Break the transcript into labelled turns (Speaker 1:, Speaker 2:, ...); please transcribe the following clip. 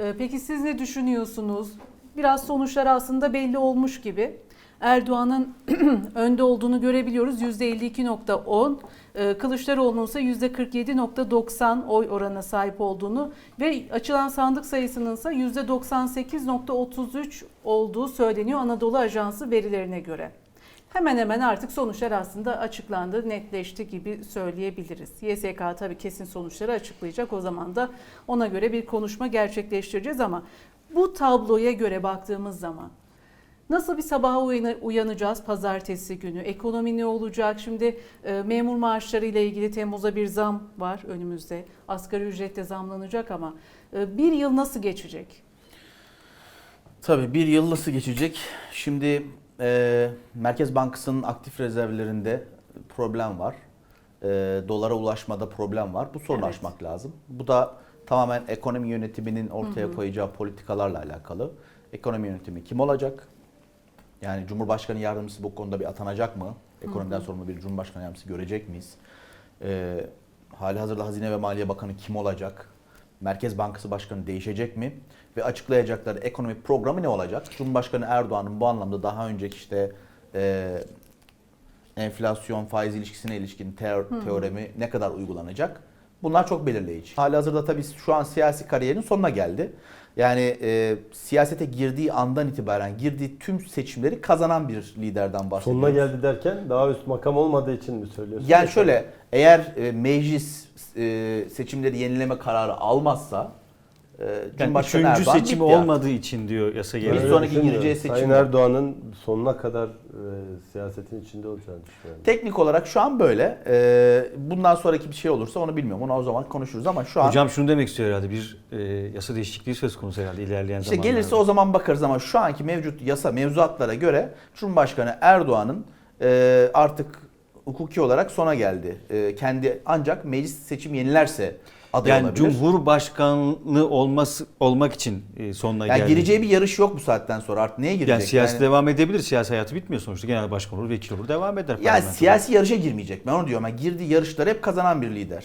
Speaker 1: Ee, Peki siz ne düşünüyorsunuz? Biraz sonuçlar aslında belli olmuş gibi. Erdoğan'ın önde olduğunu görebiliyoruz. %52.10. Ee, Kılıçdaroğlu'nun ise %47.90 oy oranına sahip olduğunu ve açılan sandık sayısının ise %98.33 olduğu söyleniyor Anadolu Ajansı verilerine göre. Hemen hemen artık sonuçlar aslında açıklandı, netleşti gibi söyleyebiliriz. YSK tabii kesin sonuçları açıklayacak. O zaman da ona göre bir konuşma gerçekleştireceğiz ama bu tabloya göre baktığımız zaman Nasıl bir sabaha uyana- uyanacağız pazartesi günü? Ekonomi ne olacak? Şimdi e, memur maaşları ile ilgili Temmuz'a bir zam var önümüzde. Asgari ücret de zamlanacak ama e, bir yıl nasıl geçecek?
Speaker 2: Tabii bir yıl nasıl geçecek? Şimdi e, Merkez Bankası'nın aktif rezervlerinde problem var. E, dolara ulaşmada problem var. Bu sorunu
Speaker 1: Evet.
Speaker 2: aşmak lazım. Bu da tamamen ekonomi yönetiminin ortaya koyacağı politikalarla alakalı. Ekonomi yönetimi kim olacak? Yani Cumhurbaşkanı yardımcısı bu konuda bir atanacak mı? Ekonomiden sorumlu bir Cumhurbaşkanı yardımcısı görecek miyiz? E, hali hazırda Hazine ve Maliye Bakanı kim olacak? Merkez Bankası Başkanı değişecek mi? Ve açıklayacakları ekonomi programı ne olacak? Cumhurbaşkanı Erdoğan'ın bu anlamda daha önceki işte e, enflasyon faiz ilişkisine ilişkin teor- teoremi ne kadar uygulanacak? Bunlar çok belirleyici. Hali hazırda tabii şu an siyasi kariyerin sonuna geldi. Yani e, siyasete girdiği andan itibaren girdiği tüm seçimleri kazanan bir liderden bahsediyoruz.
Speaker 3: Sonuna geldi derken daha üst makam olmadığı için mi söylüyorsun?
Speaker 2: Yani şöyle eğer e, meclis e, seçimleri yenileme kararı almazsa e,
Speaker 4: Yani
Speaker 2: Cumhurbaşkanı
Speaker 4: üçüncü
Speaker 2: Erdoğan
Speaker 4: seçimi
Speaker 2: bitti
Speaker 4: olmadığı için diyor yasa
Speaker 2: Bir
Speaker 4: gereği.
Speaker 3: Öyle
Speaker 2: sonraki gireceği
Speaker 3: Sayın
Speaker 2: seçimde-
Speaker 3: Erdoğan'ın sonuna kadar e, siyasetin içinde olacağını düşünüyorum.
Speaker 2: Teknik olarak şu an böyle. E, bundan sonraki bir şey olursa onu bilmiyorum. Onu o zaman konuşuruz ama şu an
Speaker 4: Hocam şunu demek istiyor herhalde bir e, yasa değişikliği söz konusu herhalde ilerleyen
Speaker 2: işte
Speaker 4: zamanlarda.
Speaker 2: gelirse o zaman bakarız ama şu anki mevcut yasa mevzuatlara göre Cumhurbaşkanı Erdoğan'ın e, artık hukuki olarak sona geldi. E, kendi ancak meclis seçim yenilerse aday
Speaker 4: yani
Speaker 2: olabilir.
Speaker 4: Cumhurbaşkanlığı olması olmak için e, sonuna
Speaker 2: yani
Speaker 4: geldi.
Speaker 2: gireceği bir yarış yok bu saatten sonra artık neye girecek?
Speaker 4: yani siyasi devam edebilir. Siyasi hayatı bitmiyor sonuçta. Genel başkan olur, vekil olur, devam eder.
Speaker 2: Yani
Speaker 4: parlamentoda.
Speaker 2: siyasi yarışa girmeyecek. Ben onu diyorum. Yani girdiği yarışları hep kazanan bir lider.